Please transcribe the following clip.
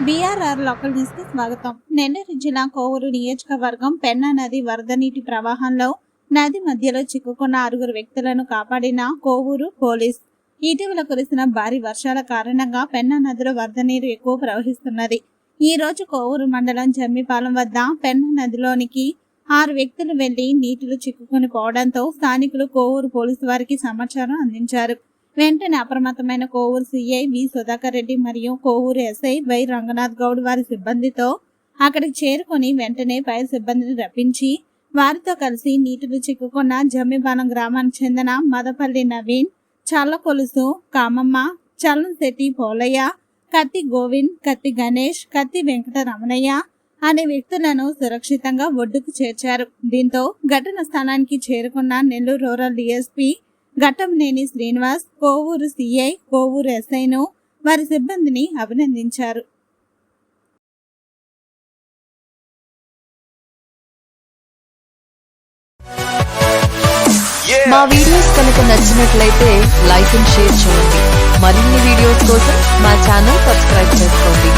BRR local న్యూస్కి స్వాగతం. నెల్లూరు జిల్లా కోవూరు నియోజకవర్గం పెన్నా నది వరద నీటి ప్రవాహంలో నది మధ్యలో చిక్కుకున్న ఆరుగురు వ్యక్తులను కాపాడిన కోవూరు పోలీస్. ఇటీవల కురిసిన భారీ వర్షాల కారణంగా పెన్నా నదిలో వరద నీరు ఎక్కువ ప్రవహిస్తున్నది. ఈ రోజు కోవూరు మండలం జమ్మిపాలెం వద్ద పెన్నా నదిలోనికి ఆరు వ్యక్తులు వెళ్ళి నీటిలో చిక్కుకుని పోవడంతో స్థానికులు కోవూరు పోలీసు వారికి సమాచారం అందించారు. వెంటనే అప్రమత్తమైన కోవూరు సిఐ వి సుధాకర్ రెడ్డి మరియు కోవూరు ఎస్ఐ వై రంగనాథ్ గౌడ్ వారి సిబ్బందితో అక్కడికి చేరుకొని వెంటనే పై సిబ్బందిని రప్పించి వారితో కలిసి నీటిలో చిక్కుకున్న జమ్మిబాలం గ్రామానికి చెందిన మదపల్లి నవీన్ చల్ల కొలుసు కామమ్మ చల్లంశెట్టి పోలయ్య కత్తి గోవింద్ కత్తి గణేష్ కత్తి వెంకట రమణయ్య అనే వ్యక్తులను సురక్షితంగా ఒడ్డుకు చేర్చారు. దీంతో ఘటన స్థానానికి చేరుకున్న Nellore rural DSP Ghattamneni Srinivas Kovur CI Kovur ఎస్ఐను వారి సిబ్బందిని అభినందించారు. మా వీడియోస్ కనుక నచ్చినట్లయితే లైక్ అండ్ షేర్ చేయండి. మరిన్ని వీడియోస్ కోసం మా ఛానల్ సబ్స్క్రైబ్ చేసుకోండి.